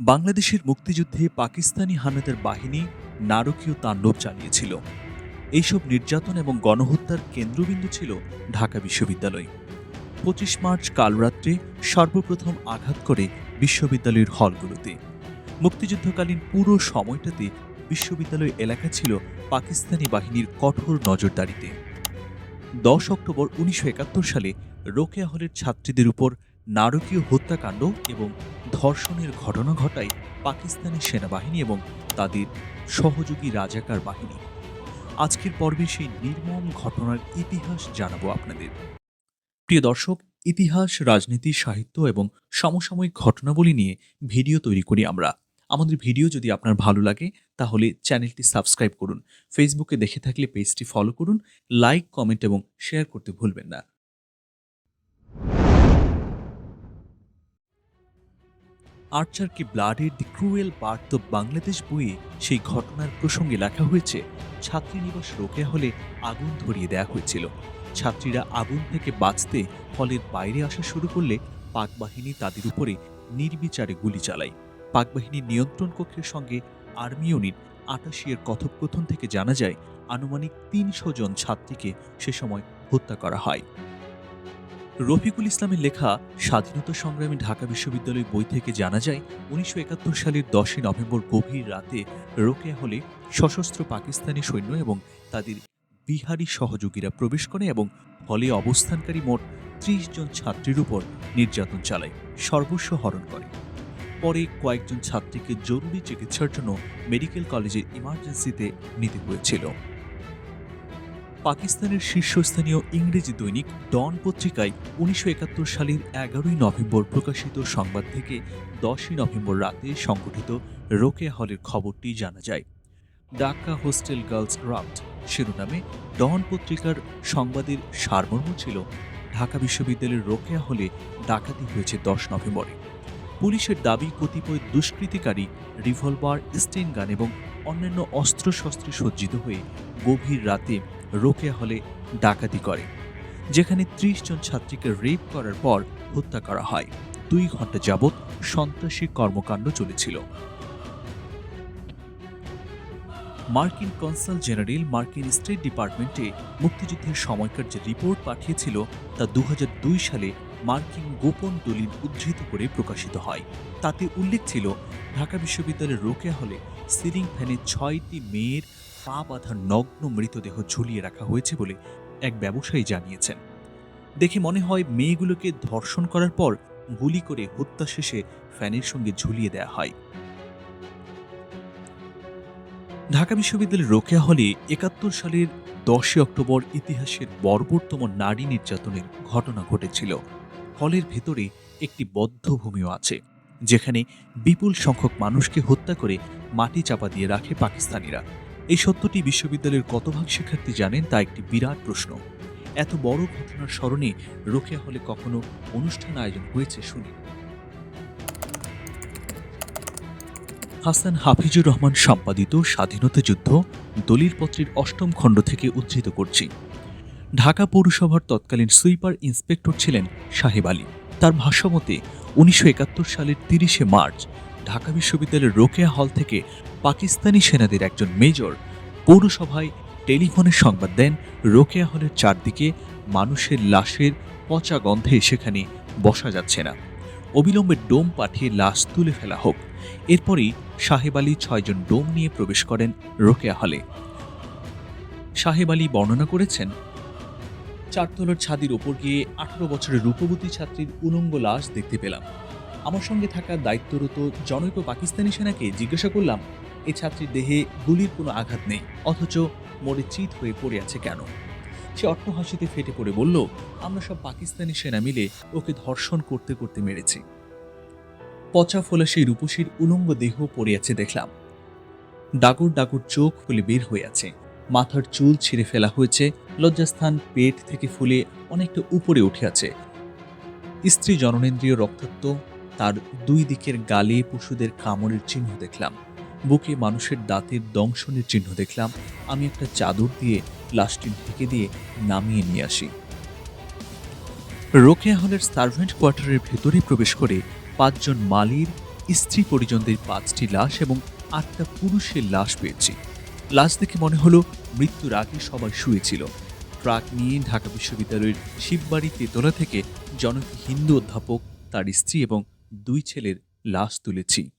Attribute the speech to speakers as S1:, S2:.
S1: বাংলাদেশের মুক্তিযুদ্ধে পাকিস্তানি হানাদার বাহিনী নারকীয় তাণ্ডব চালিয়েছিল। এইসব নির্যাতন এবং গণহত্যার কেন্দ্রবিন্দু ছিল ঢাকা বিশ্ববিদ্যালয়। পঁচিশ মার্চ কালরাত্রে সর্বপ্রথম আঘাত করে বিশ্ববিদ্যালয়ের হলগুলোতে। মুক্তিযুদ্ধকালীন পুরো সময়টাতে বিশ্ববিদ্যালয় এলাকা ছিল পাকিস্তানি বাহিনীর কঠোর নজরদারিতে। দশ অক্টোবর উনিশশো একাত্তর সালে রোকেয়া হলের ছাত্রীদের উপর নারকীয় হত্যাকাণ্ড এবং ধর্ষণের ঘটনা ঘটায় পাকিস্তানি সেনাবাহিনী এবং তাদের সহযোগী রাজাকার বাহিনী। আজকের পর্বে সেই নির্মম ঘটনার ইতিহাস জানাব আপনাদের। প্রিয় দর্শক, ইতিহাস, রাজনীতি, সাহিত্য এবং সমসাময়িক ঘটনাবলী নিয়ে ভিডিও তৈরি করি আমরা। আমাদের ভিডিও যদি আপনার ভালো লাগে, তাহলে চ্যানেলটি সাবস্ক্রাইব করুন। ফেসবুকে দেখে থাকলে পেজটি ফলো করুন, লাইক, কমেন্ট এবং শেয়ার করতে ভুলবেন না। আর্চার কি ব্লাডের the cruel birth of Bangladesh বইয়ে সেই ঘটনার প্রসঙ্গে লেখা হয়েছে, ছাত্রীনিবাস রোকেয়া হলে আগুন ধরিয়ে দেওয়া হয়েছিল। ছাত্রীরা আগুন থেকে বাঁচতে হলের বাইরে আসা শুরু করলে পাক বাহিনী তাদের উপরে নির্বিচারে গুলি চালায়। পাক বাহিনীর নিয়ন্ত্রণ কক্ষের সঙ্গে আর্মি ইউনিট আটাশি এর কথোপকথন থেকে জানা যায়, আনুমানিক তিনশো জন ছাত্রীকে সে সময় হত্যা করা হয়। রফিকুল ইসলামের লেখা স্বাধীনতা সংগ্রামী ঢাকা বিশ্ববিদ্যালয় বই থেকে জানা যায়, উনিশশো একাত্তর সালের দশই নভেম্বর গভীর রাতে রোকেয়া হলে সশস্ত্র পাকিস্তানি সৈন্য এবং তাদের বিহারি সহযোগীরা প্রবেশ করে এবং হলে অবস্থানকারী মোট ত্রিশ জন ছাত্রীর উপর নির্যাতন চালায়, সর্বস্ব হরণ করে। পরে কয়েকজন ছাত্রীকে জরুরি চিকিৎসার জন্য মেডিকেল কলেজের ইমার্জেন্সিতে নিতে হয়েছিল। পাকিস্তানের শীর্ষস্থানীয় ইংরেজি দৈনিক ডন পত্রিকায় উনিশশো একাত্তর সালের এগারোই নভেম্বর প্রকাশিত সংবাদ থেকে দশই নভেম্বর রাতে সংগঠিত রোকেয়া হলের খবরটি জানা যায়। ঢাকা হোস্টেল গার্লস রাফট শিরোনামে ডন পত্রিকার সংবাদের সারমর্ম ছিল, ঢাকা বিশ্ববিদ্যালয়ের রোকেয়া হলে ডাকাতি হয়েছে দশ নভেম্বরে। পুলিশের দাবি, কতিপয় দুষ্কৃতিকারী রিভলভার, স্টেন গান এবং অন্যান্য অস্ত্রশস্ত্রে সজ্জিত হয়ে গভীর রাতে রোকেয়া হলে ডাকাতি করে, যেখানে ত্রিশ জন ছাত্রীকে রেপ করার পর হত্যা করা হয়। দুই ঘণ্টা যাবৎ সন্ত্রাসী কর্মকাণ্ড চলেছিল। মার্কিন কনসাল জেনারেল মার্কিন স্টেট ডিপার্টমেন্টে মুক্তিযুদ্ধের সময়কার যে রিপোর্ট পাঠিয়েছিল, তা দু হাজার দুই সালে মার্কিন গোপন দলিল উদ্ধৃত করে প্রকাশিত হয়। তাতে উল্লেখ ছিল, ঢাকা বিশ্ববিদ্যালয়ের রোকেয়া হলে সিলিং ফ্যানে ছয়টি মেয়ের পা বাঁধা নগ্ন মৃতদেহ ঝুলিয়ে রাখা হয়েছে বলে এক ব্যবসায়ী জানিয়েছেন। দেখে মনে হয় মেয়েগুলোকে ধর্ষণ করার পর গুলি করে হত্যা শেষে ফ্যানের সঙ্গে ঝুলিয়ে দেয়া হয়। ঢাকা বিশ্ববিদ্যালয়ের রোকেয়া হলে একাত্তর সালের দশই অক্টোবর ইতিহাসের বর্বরতম নারী নির্যাতনের ঘটনা ঘটেছিল। হলের ভেতরে একটি বদ্ধভূমিও আছে, যেখানে বিপুল সংখ্যক মানুষকে হত্যা করে মাটি চাপা দিয়ে রাখে পাকিস্তানিরা। এই সত্যটি বিশ্ববিদ্যালয়ের কত ভাগ শিক্ষার্থী জানেন তা একটি বিরাট প্রশ্ন। এত বড় ঘটনার স্মরণে রোকেয়া হলে কখনো অনুষ্ঠান আয়োজন হয়েছে শুনি। হাসান হাফিজুর রহমান সম্পাদিত স্বাধীনতা যুদ্ধ দলিল পত্রের অষ্টম খণ্ড থেকে উদ্ধৃত করছি। ঢাকা পৌরসভার তৎকালীন সুইপার ইন্সপেক্টর ছিলেন সাহেব আলী। তার ভাষ্যমতে উনিশশো একাত্তর সালের তিরিশে মার্চ ঢাকা বিশ্ববিদ্যালয়ের রোকেয়া হল থেকে পাকিস্তানি সেনাদের একজন মেজর পৌরসভায় টেলিফোনে সংবাদ দেন, রোকেয়া হলের চারদিকে মানুষের লাশের পচা গন্ধে সেখানে বসা যাচ্ছে না। অবিলম্বে ডোম পাঠিয়ে লাশ তুলে ফেলা হোক। এরপরই সাহেব আলী ছয়জন ডোম নিয়ে প্রবেশ করেন রোকেয়া হলে। সাহেব আলী বর্ণনা করেছেন, চারতলার ছাদের ওপর গিয়ে আঠারো বছরের রূপবতী ছাত্রীর উলঙ্গ লাশ দেখতে পেলাম। আমার সঙ্গে থাকা দায়িত্বরত জনৈক পাকিস্তানি সেনাকে জিজ্ঞাসা করলাম এই ছাত্রীর দেহে গুলির কোনো আঘাত নেই, অথচ মরে চিত হয়ে পড়ে আছে কেন? সে অট্টহাসিতে ফেটে পড়ে বলল, আমরা সব পাকিস্তানি সেনা মিলে ওকে ধর্ষণ করতে করতে মেরেছি। পচা ফোলা সেই রূপসীর উলঙ্গ দেহ পড়ে আছে দেখলাম। ডাগর ডাগর চোখ ফুলে বের হয়ে আছে। মাথার চুল ছিঁড়ে ফেলা হয়েছে, লজ্জাস্থান পেট থেকে ফুলে অনেকটা উপরে উঠে আছে। স্ত্রী জননেন্দ্রিয় রক্তাক্ত, তার দুই দিকের গালে পশুদের কামড়ের চিহ্ন দেখলাম। বুকে মানুষের দাঁতের দংশনের চিহ্ন দেখলাম। আমি একটা চাদর দিয়ে লাশটি ঢেকে দিয়ে নামিয়ে নিয়ে আসি। রোকেয়া হলের সার্ভেন্ট কোয়ার্টারের ভেতরে প্রবেশ করে পাঁচজন মালির, স্ত্রী পরিজনদের পাঁচটি লাশ এবং আটটা পুরুষের লাশ পেয়েছি। লাশ দেখে মনে হলো মৃত্যুর আগে সবাই শুয়েছিল। ট্রাক নিয়ে ঢাকা বিশ্ববিদ্যালয়ের শিববাড়ি তেতলা থেকে জনক হিন্দু অধ্যাপক, তার স্ত্রী এবং দুই ছেলের লাশ তুলেছি।